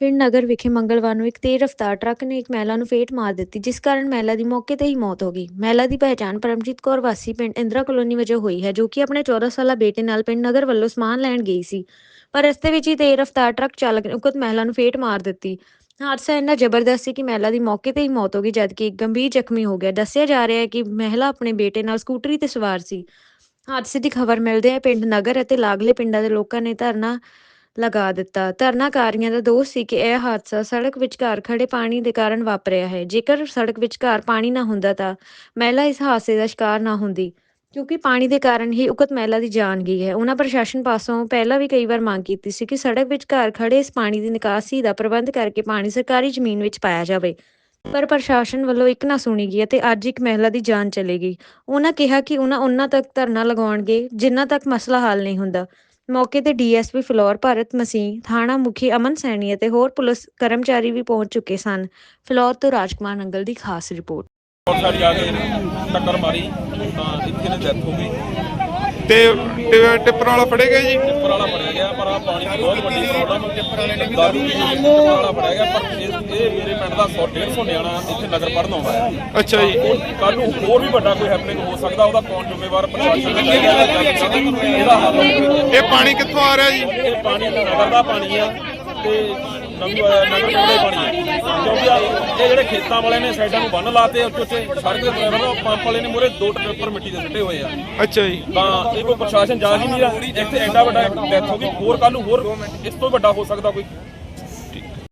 ਪਿੰਡ ਨਗਰ ਵਿਖੇ ਮੰਗਲਵਾਰ ਨੂੰ ਇੱਕ ਤੇਜ਼ ਰਫ਼ਤਾਰ ਟਰੱਕ ਨੇ ਇੱਕ ਮਹਿਲਾ ਨੂੰ ਫੇਟ ਮਾਰ ਦਿੱਤੀ, ਜਿਸ ਕਾਰਨ ਮਹਿਲਾ ਦੀ ਮੌਕੇ ਤੇ ਹੀ ਮੌਤ ਹੋ ਗਈ। ਮਹਿਲਾ ਦੀ ਪਹਿਚਾਣ ਪਰਮਜੀਤ ਕੌਰ ਵਾਸੀ ਪਿੰਡ ਇੰਦਰਾ ਕਲੋਨੀ ਵਜੋਂ ਹੋਈ ਹੈ, ਜੋ ਕਿ ਆਪਣੇ 14 ਸਾਲਾ ਬੇਟੇ ਨਾਲ ਪਿੰਡ ਨਗਰ ਵੱਲੋਂ ਸਮਾਨ ਲੈਣ ਗਈ ਸੀ। ਪਰ ਰਸਤੇ ਵਿੱਚ ਹੀ ਤੇਜ਼ ਰਫ਼ਤਾਰ ਟਰੱਕ ਚਾਲਕ ਨੇ ਉਕਤ ਮਹਿਲਾ ਨੂੰ ਫੇਟ ਮਾਰ ਦਿੱਤੀ। ਹਾਦਸਾ ਇੰਨਾ ਜ਼ਬਰਦਸਤ ਸੀ ਕਿ ਮਹਿਲਾ ਦੀ ਮੌਕੇ ਤੇ ਹੀ ਮੌਤ ਹੋ ਗਈ, ਜਦਕਿ ਇੱਕ ਗੰਭੀਰ ਜ਼ਖਮੀ ਹੋ ਗਿਆ। ਦੱਸਿਆ ਜਾ ਰਿਹਾ ਹੈ ਕਿ ਮਹਿਲਾ ਆਪਣੇ ਬੇਟੇ ਨਾਲ ਸਕੂਟਰੀ ਤੇ ਸਵਾਰ ਸੀ। ਹਾਦਸੇ ਦੀ ਖਬਰ ਮਿਲਦੇ ਹੈ ਪਿੰਡ ਨਗਰ ਅਤੇ ਲਾਗਲੇ ਪਿੰਡਾਂ ਦੇ ਲੋਕਾਂ ਨੇ ਧਰਨਾ ਲਗਾ ਦਿੱਤਾ। ਧਰਨਾਕਾਰੀਆਂ ਦਾ ਦੋਸ਼ ਸੀ ਕਿ ਇਹ ਹਾਦਸਾ ਸੜਕ ਵਿਚਕਾਰ ਖੜੇ ਪਾਣੀ ਦੇ ਕਾਰਨ ਵਾਪਰਿਆ ਹੈ। ਜੇਕਰ ਸੜਕ ਵਿਚਕਾਰ ਪਾਣੀ ਨਾ ਹੁੰਦਾ ਤਾਂ ਮਹਿਲਾ ਇਸ ਹਾਦਸੇ ਦਾ ਸ਼ਿਕਾਰ ਨਾ ਹੁੰਦੀ, ਕਿਉਂਕਿ ਪਾਣੀ ਦੇ ਕਾਰਨ ਹੀ ਉਕਤ ਮਹਿਲਾ ਦੀ ਜਾਨ ਗਈ ਹੈ। ਉਹਨਾਂ ਪ੍ਰਸ਼ਾਸਨ ਪਾਸੋਂ ਪਹਿਲਾਂ ਵੀ ਕਈ ਵਾਰ ਮੰਗ ਕੀਤੀ ਸੀ ਕਿ ਸੜਕ ਵਿਚਕਾਰ ਖੜੇ ਇਸ ਪਾਣੀ ਦੀ ਨਿਕਾਸੀ ਦਾ ਪ੍ਰਬੰਧ ਕਰਕੇ ਪਾਣੀ ਸਰਕਾਰੀ ਜ਼ਮੀਨ ਵਿੱਚ ਪਾਇਆ ਜਾਵੇ। ਪਰ ਪ੍ਰਸ਼ਾਸਨ ਵੱਲੋਂ ਇੱਕ ਨਾ ਸੁਣੀ ਗਈ ਅਤੇ ਅੱਜ ਇੱਕ ਮਹਿਲਾ ਦੀ ਜਾਨ ਚਲੀ ਗਈ। ਉਹਨਾਂ ਕਿਹਾ ਕਿ ਉਹਨਾਂ ਉਹਨਾਂ ਤੱਕ ਧਰਨਾ ਲਗਾਉਣਗੇ ਜਿੰਨਾ ਤੱਕ ਮਸਲਾ ਹੱਲ ਨਹੀਂ ਹੁੰਦਾ। ਮੌਕੇ ਤੇ ਡੀਐਸਪੀ ਫਲੋਰ ਭਾਰਤ ਮਸੀਹ, ਥਾਣਾ ਮੁਖੀ ਅਮਨ ਸੈਣੀ ਅਤੇ ਹੋਰ ਪੁਲਿਸ ਕਰਮਚਾਰੀ ਵੀ ਪਹੁੰਚ ਚੁੱਕੇ ਸਨ। ਫਲੋਰ ਤੋਂ ਰਾਜਕੁਮਾਰ ਨੰਗਲ ਦੀ ਖਾਸ ਰਿਪੋਰਟ। ਬਹੁਤ ਆ ਕੇ ਟੱਕਰ ਮਾਰੀ, ਤਾਂ ਇੱਥੇ ਨੇ ਡੈਥ ਹੋ ਗਈ। ਤੇ ਟਿ- ਟਿੱਪਰ ਵਾਲਾ ਫੜੇ ਗਏ ਜੀ? ਟਿੱਪਰ ਵਾਲਾ ਫੜਿਆ ਗਿਆ ਪਰ ਆ ਪਾਣੀ ਦੀ ਬਹੁਤ ਵੱਡੀ ਪ੍ਰੋਬਲਮ ਟਿੱਪਰ ਵਾਲੇ ਨੇ ਦਾਰੂ ਪੀ ਕੇ ਟਿੱਪਰ ਵਾਲਾ ਫੜਿਆ ਗਿਆ ਪਰ ਇਹ ਇਹ ਮੇਰੇ ਪਿੰਡ ਦਾ 100 150 ਨਿਆਣਾ ਇੱਥੇ ਨਗਰ ਪੜਨ ਆਉਂਦਾ ਹੈ। ਅੱਛਾ ਜੀ। ਕੱਲ ਨੂੰ ਹੋਰ ਵੀ ਵੱਡਾ ਕੋਈ ਹੈਪਨਿੰਗ ਹੋ ਸਕਦਾ ਉਹਦਾ ਕੌਣ ਜ਼ਿੰਮੇਵਾਰ ਪ੍ਰਸ਼ਾਸਨ ਦਾ ਇਹਦਾ ਹੱਲ ਹੋਵੇ। ਇਹ ਪਾਣੀ ਕਿੱਥੋਂ ਆ ਰਿਹਾ ਜੀ? ਇਹ ਪਾਣੀ ਨਗਰ ਦਾ ਪਾਣੀ ਆ। ਤੇ ਨਵੀਂ ਨਗਰ ਪਾਣੀ ਕਿਉਂਕਿ ਇਹ ਜਿਹੜੇ ਖੇਤਾਂ ਵਾਲੇ ਨੇ ਸਾਈਡਾਂ ਨੂੰ ਬੰਨ ਲਾਤੇ ਉੱਚੇ ਉੱਚੇ ਸੜਕ ਦੇ ਡਰਾਈਵਰ ਪੰਪ ਵਾਲੇ ਨੇ ਮੂਹਰੇ ਦੋ ਟ੍ਰਿਪਰ ਮਿੱਟੀ ਦੇ ਸੁੱਟੇ ਹੋਏ ਆ। ਅੱਛਾ ਜੀ। ਤਾਂ ਇਹ ਕੋਈ ਪ੍ਰਸ਼ਾਸਨ ਜਾ ਹੀ ਨਹੀਂ ਰਿਹਾ। ਇੱਥੇ ਐਡਾ ਵੱਡਾ ਡੈਥ ਹੋ ਗਈ ਹੋਰ ਕੱਲ ਨੂੰ ਹੋਰ ਇਸ ਤੋਂ ਵੱਡਾ ਹੋ ਸਕਦਾ ਕੋਈ?